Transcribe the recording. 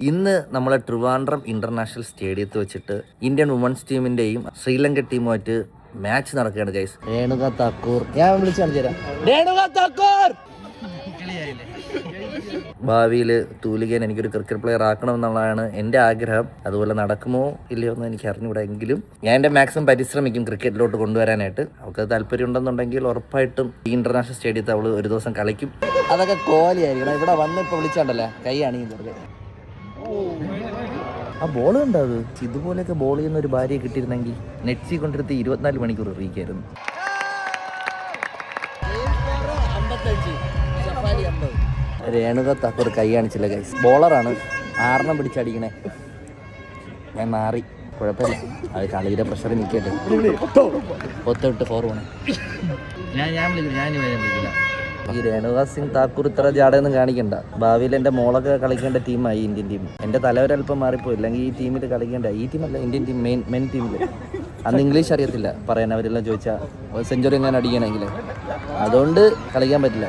ഇന്ന് നമ്മളെ ട്രിവാൻഡ്രം ഇന്റർനാഷണൽ സ്റ്റേഡിയത്തിൽ വെച്ചിട്ട് ഇന്ത്യൻ വുമൻസ് ടീമിന്റെയും ശ്രീലങ്ക ടീമുമായിട്ട് മാച്ച് നടക്കുകയാണ് ഗൈസ് രേണുക താക്കൂർ. ഞാൻ വിളിച്ചു കാണിച്ചു തരാം. രേണുക താക്കൂർ! ഭാവിയിൽ തൂലികൻ എനിക്കൊരു ക്രിക്കറ്റ് പ്ലെയർ ആക്കണം എന്നുള്ളതാണ് എന്റെ ആഗ്രഹം. അതുപോലെ നടക്കുമോ ഇല്ലയോ എന്ന് എനിക്ക് അറിഞ്ഞുകൂടാ എങ്കിലും ഞാൻ എന്റെ മാക്സിമം പരിശ്രമിക്കും ക്രിക്കറ്റിലോട്ട് കൊണ്ടുവരാനായിട്ട്. അവൾക്ക് താല്പര്യം ഉണ്ടെന്നുണ്ടെങ്കിൽ ഉറപ്പായിട്ടും ഈ ഇന്റർനാഷണൽ സ്റ്റേഡിയത്തിൽ അവൾ ഒരു ദിവസം കളിക്കും. അതൊക്കെ കോലിയായിരിക്കണം ഇവിടെ വന്ന് ഇപ്പോൾ വിളിച്ചാണ്ടല്ലേ? കൈ അണിയുന്നത് ആ ബോൾ കണ്ടോ അത്? ഇതുപോലെയൊക്കെ ബോൾ ചെയ്യുന്ന ഒരു ഭാര്യയെ കിട്ടിയിരുന്നെങ്കിൽ നെറ്റ്സി കൊണ്ടിരുത്തി ഇരുപത്തിനാല് മണിക്കൂർ എറിയിക്കായിരുന്നു രേണുക താക്കൂർ കൈ കാണിച്ചില്ല ഗൈസ് ബോളറാണ് ആറെണ്ണം പിടിച്ചടിക്കണേ ഞാൻ മാറി. കുഴപ്പമില്ല. അത് കളിയുടെ പ്രഷർ നിൽക്കട്ടെ. ഒത്തോട്ട് ഫോർ പോണേ. ഞാൻ ഞാൻ വിളിക്കില്ല ഞാൻ വിളിക്കില്ല. ഈ രേണുക സിംഗ് താക്കൂർ ഇത്ര ജാടയൊന്നും കാണിക്കണ്ട. ഭാവിയിൽ എന്റെ മോളൊക്കെ കളിക്കേണ്ട ടീമായി ഇന്ത്യൻ ടീം. എന്റെ തലവരൽപ്പം മാറിപ്പോയി. അല്ലെങ്കിൽ ഈ ടീമിൽ കളിക്കേണ്ട. ഈ ടീമല്ല ഇന്ത്യൻ ടീം മെയിൻ മെയിൻ ടീമിൽ അന്ന് ഇംഗ്ലീഷ് അറിയത്തില്ല. പറയാൻ അവരെല്ലാം ചോദിച്ചാൽ സെഞ്ചുറി എങ്ങനെ അടിക്കണമെങ്കിൽ അതുകൊണ്ട് കളിക്കാൻ പറ്റില്ല.